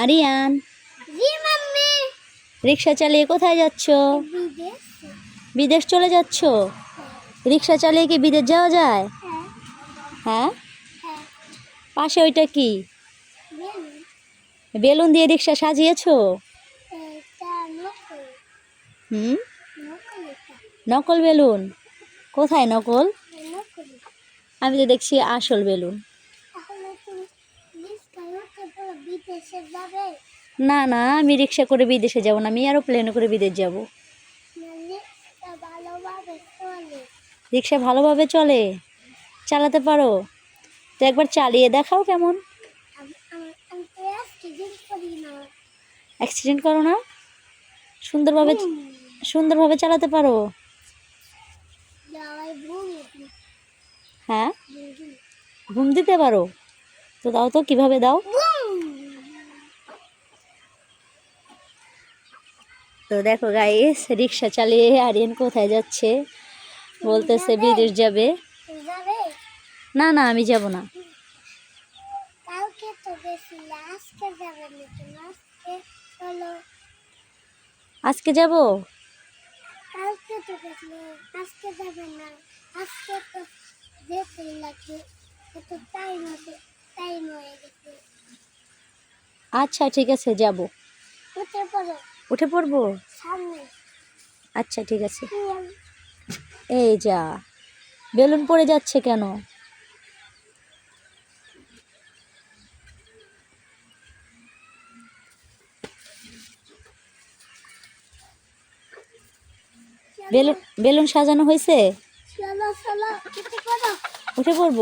আরিয়ান। রিক্সা চালিয়ে কোথায় যাচ্ছ? বিদেশ। চলে যাচ্ছ? রিক্সা চালিয়ে কি বিদেশ যাওয়া যায়? হ্যাঁ। হ্যাঁ? হ্যাঁ। পাশে ওইটা কি? বেলুন। দিয়ে রিক্সা সাজিয়েছো? হুম? নকল বেলুন? কোথায় নকল। আমি তো দেখছি আসল বেলুন তাহলে তুমি রিক্সা নকল করে বিদেশে যাবে না না আমি রিক্সা করে বিদেশে যাব না আমি আরও প্লেনে করে বিদেশ যাব। রিক্সা ভালোভাবে চলে। রিক্সা ভালোভাবে চলে? চালাতে পারো? তো একবার চালিয়ে দেখাও কেমন। অ্যাক্সিডেন্ট করো না। সুন্দরভাবে সুন্দরভাবে চালাতে পারো? হ্যাঁ? ঘুম দিতে পারো? তো দাও তো কীভাবে দাও? তো দেখো গাইস রিক্সা চালিয়ে আরিয়ান কোথায় যাচ্ছে? বলতেছে বিদেশ যাবে। না না আমি যাব না। আজকে যাবে আচ্ছা ঠিক আছে যাব। উঠে পড়ব? আচ্ছা ঠিক আছে। এই যা বেলুন পড়ে যাচ্ছে কেন? বেলুন বেলুন সাজানো হয়েছে? উঠে পড়ব?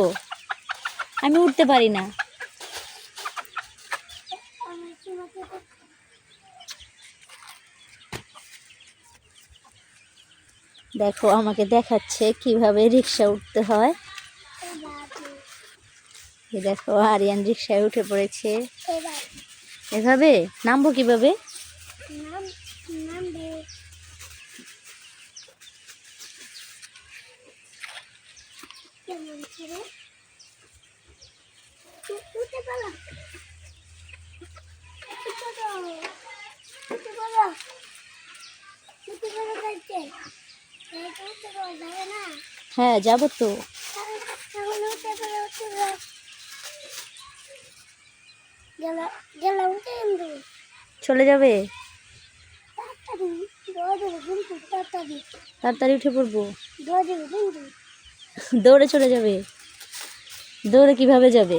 আমি উঠতে পারি না আমি তোমাকে তো- দেখো, আমাকে দেখাচ্ছে কীভাবে রিক্সা উঠতে হয়। দেখো, আরিয়ান রিক্সায় উঠে পড়েছে। এভাবে? নামবো কীভাবে? নাম নামবে হ্যাঁ যাব তো। চলে যাবে? তাড়াতাড়ি উঠে পড়ব। দৌড়ে চলে যাবে? দৌড়ে কীভাবে যাবে?